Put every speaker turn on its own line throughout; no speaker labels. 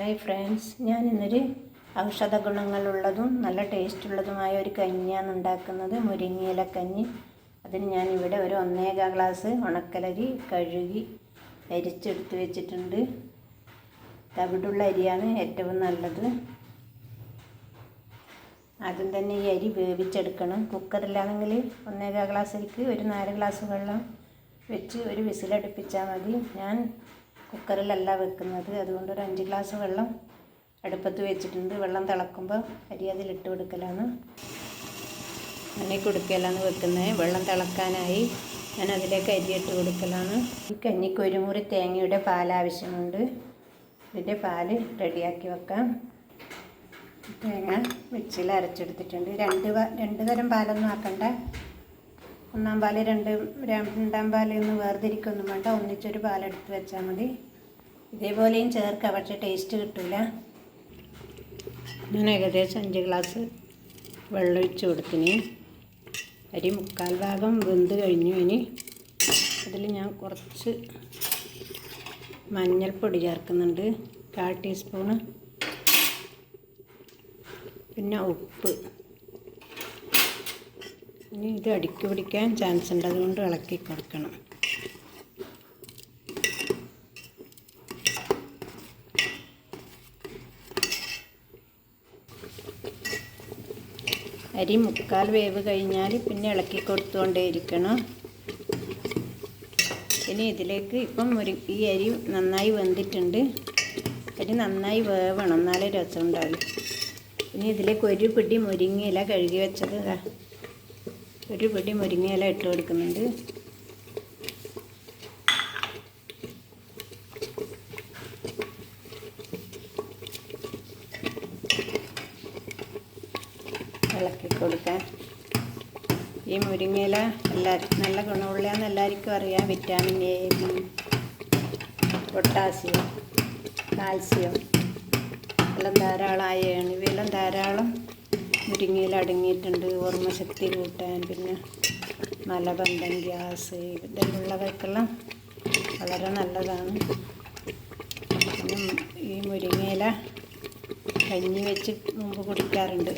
Hi friends ഞാൻ ഇന്നൊരു ഔഷധ ഗുണങ്ങളുള്ളതും നല്ല ടേസ്റ്റുള്ളതുമായ ഒരു കഞ്ഞിയാണ് ഉണ്ടാക്കുന്നത്. മുരിങ്ങയില കഞ്ഞി. അതിന് ഞാൻ ഇവിടെ ഒരു ഒന്നേകാ ഗ്ലാസ് ഉണക്കലരി കഴുകി അരിച്ചെടുത്ത് വെച്ചിട്ടുണ്ട്. തവിടുള്ള അരിയാണ് ഏറ്റവും നല്ലത്. ആദ്യം തന്നെ ഈ അരി വേവിച്ചെടുക്കണം. കുക്കറിലാണെങ്കിൽ ഒന്നേകാ ഗ്ലാസ് അരിക്ക് ഒരു നാല് ഗ്ലാസ് വെള്ളം വെച്ച് ഒരു വിസിലടുപ്പിച്ചാൽ മതി. ഞാൻ കുക്കറിലല്ല വെക്കുന്നത്. അതുകൊണ്ട് ഒരു അഞ്ച് ഗ്ലാസ് വെള്ളം അടുപ്പത്ത് വെച്ചിട്ടുണ്ട്. വെള്ളം തിളക്കുമ്പോൾ അരി അതിലിട്ട് കൊടുക്കലാണ്. അങ്ങനെ കൊടുക്കലാണ് വെക്കുന്നത്. വെള്ളം തിളക്കാനായി ഞാൻ അതിലേക്ക് അരി ഇട്ട് കൊടുക്കലാണ്. ഈ കഞ്ഞിക്ക് ഒരു മുറി തേങ്ങയുടെ പാൽ ആവശ്യമുണ്ട്. ഇതിന്റെ പാൽ റെഡിയാക്കി വെക്കാം. തേങ്ങ മിക്സിയിൽ അരച്ചെടുത്തിട്ടുണ്ട്. രണ്ട് രണ്ട് തരം പാലൊന്നും ആക്കണ്ട. ഒന്നാം പാൽ രണ്ട് രണ്ടാം പാൽ ഒന്ന് വേർതിരിക്കൊന്നും വേണ്ട. ഒന്നിച്ചൊരു പാലെടുത്ത് വെച്ചാൽ മതി. ഇതേപോലെയും ചേർക്കാം പക്ഷേ ടേസ്റ്റ് കിട്ടില്ല ഞാൻ ഏകദേശം അഞ്ച് ഗ്ലാസ് വെള്ളം ഒഴിച്ച് കൊടുത്തിന്. അരി മുക്കാൽ ഭാഗം വെന്ത് കഴിഞ്ഞു ഇനി അതിൽ ഞാൻ കുറച്ച് മഞ്ഞൾപ്പൊടി ചേർക്കുന്നുണ്ട്. കാൽ ടീസ്പൂണ് പിന്നെ ഉപ്പ്. ഇനി ഇത് അടുക്കി പിടിക്കാൻ ചാൻസ് ഉണ്ട്. അതുകൊണ്ട് ഇളക്കി കൊടുക്കണം. അരി മുക്കാൽ വേവ് കഴിഞ്ഞാൽ പിന്നെ ഇളക്കി കൊടുത്തുകൊണ്ടേയിരിക്കണം ഇനി ഇതിലേക്ക് ഇപ്പം ഒരു ഈ അരി നന്നായി വെന്തിട്ടുണ്ട്. അരി നന്നായി വേവണം. എന്നാലേ രസം ഉണ്ടാവും ഇനി ഇതിലേക്ക് ഒരു പിടി മുരിങ്ങയില കഴുകി വെച്ചത് ഒരു പിടി മുരിങ്ങയില ഇട്ട് കൊടുക്കുന്നുണ്ട്. ഇളക്കി കൊടുക്കാൻ ഈ മുരിങ്ങയില എല്ലാവർക്കും നല്ല ഗുണമുള്ളതെന്ന് എല്ലാവർക്കും അറിയാം. Vitamin A B potassium calcium എല്ലാം ധാരാളം ഇവയെല്ലാം ധാരാളം മുരിങ്ങയിൽ അടങ്ങിയിട്ടുണ്ട്. ഓർമ്മശക്തി കൂട്ടാൻ പിന്നെ മലബന്ധം ഗ്യാസ് ഇതെല്ലാം വളരെ നല്ലതാണ്. ഈ മുരിങ്ങയില കഞ്ഞി വെച്ച് മുമ്പ് കുടിക്കാറുണ്ട്.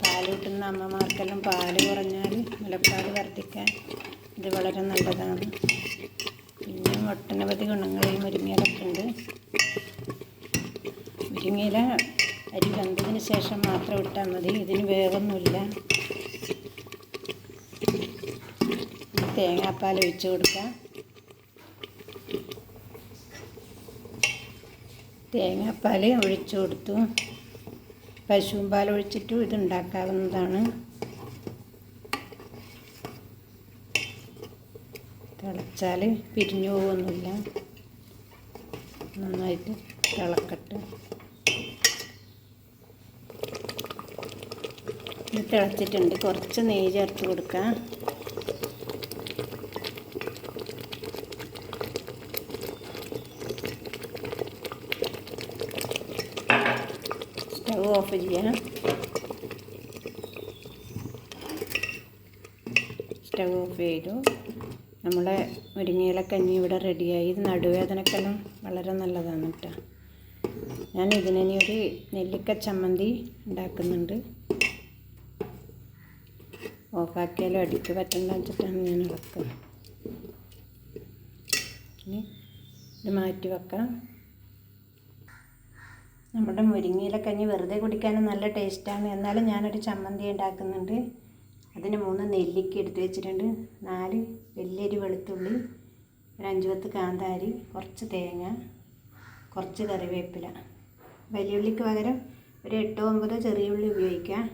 പാൽ കിട്ടുന്ന അമ്മമാർക്കെല്ലാം പാൽ കുറഞ്ഞാൽ മുലപ്പാൽ വർദ്ധിക്കാൻ ഇത് വളരെ നല്ലതാണ്. പിന്നെ ഒട്ടനവധി ഗുണങ്ങൾ ഈ മുരിങ്ങയിലൊക്കെ ഉണ്ട്. മുരിങ്ങയില അരി വെന്തതിന് ശേഷം മാത്രം ഇട്ടാൽ മതി. ഇതിന് വേവൊന്നുമില്ല. തേങ്ങാപ്പാൽ ഒഴിച്ചു കൊടുക്കാം. തേങ്ങാപ്പാൽ ഒഴിച്ചു കൊടുത്തു. പശുവും പാൽ ഒഴിച്ചിട്ടും ഇത് ഉണ്ടാക്കാവുന്നതാണ്. തിളച്ചാൽ പിരിഞ്ഞു പോകുന്നില്ല. നന്നായിട്ട് തിളക്കട്ടെ. ഇത് തിളച്ചിട്ടുണ്ട് കുറച്ച് നെയ്യ് ചേർത്ത് കൊടുക്കാം. സ്റ്റവ് ഓഫ് ചെയ്യാം. സ്റ്റവ് ഓഫ് ചെയ്തു. നമ്മളെ മുരിങ്ങയില കഞ്ഞി ഇവിടെ റെഡിയായി. ഇത് നടുവേദനക്കെല്ലാം വളരെ നല്ലതാണ് കേട്ടോ. ഞാൻ ഇതിനൊരു നെല്ലിക്ക ചമ്മന്തി ഉണ്ടാക്കുന്നുണ്ട്. ഓഫാക്കിയാലും അടിക്ക് പറ്റണ്ട വെച്ചിട്ടാണ് ഞാൻ ഇളക്കുക. ഇനി ഇത് മാറ്റി വെക്കാം നമ്മുടെ മുരിങ്ങയില കഞ്ഞി വെറുതെ കുടിക്കാനും നല്ല ടേസ്റ്റാണ്. എന്നാലും ഞാനൊരു ചമ്മന്തി ഉണ്ടാക്കുന്നുണ്ട്. അതിന് മൂന്ന് നെല്ലിക്ക എടുത്ത് വെച്ചിട്ടുണ്ട്. നാല് വലിയൊരു വെളുത്തുള്ളി ഒരു അഞ്ച് പത്ത് കാന്താരി കുറച്ച് തേങ്ങ കുറച്ച് കറിവേപ്പില. വലിയ ഉള്ളിക്ക് പകരം ഒരു എട്ടോ ഒമ്പതോ ചെറിയ ഉള്ളി ഉപയോഗിക്കാം.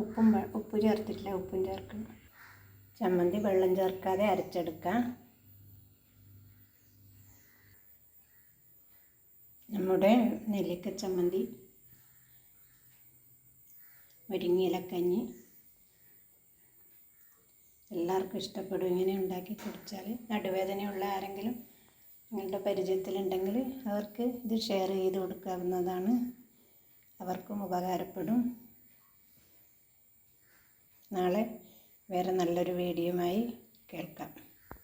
ഉപ്പും ഉപ്പ് ചേർത്തിട്ടില്ല ഉപ്പും ചേർക്കണം. ചമ്മന്തി വെള്ളം ചേർക്കാതെ അരച്ചെടുക്കാം. നമ്മുടെ നെല്ലിക്ക ചമ്മന്തി മുരിങ്ങയിലക്കഞ്ഞി എല്ലാവർക്കും ഇഷ്ടപ്പെടും ഇങ്ങനെ ഉണ്ടാക്കി കുടിച്ചാൽ. നടുവേദനയുള്ള ആരെങ്കിലും നിങ്ങളുടെ പരിചയത്തിലുണ്ടെങ്കിൽ അവർക്ക് ഇത് ഷെയർ ചെയ്ത് കൊടുക്കാവുന്നതാണ്. അവർക്കും ഉപകാരപ്പെടും. നാളെ വേറെ നല്ലൊരു വീഡിയോയുമായി കേൾക്കാം.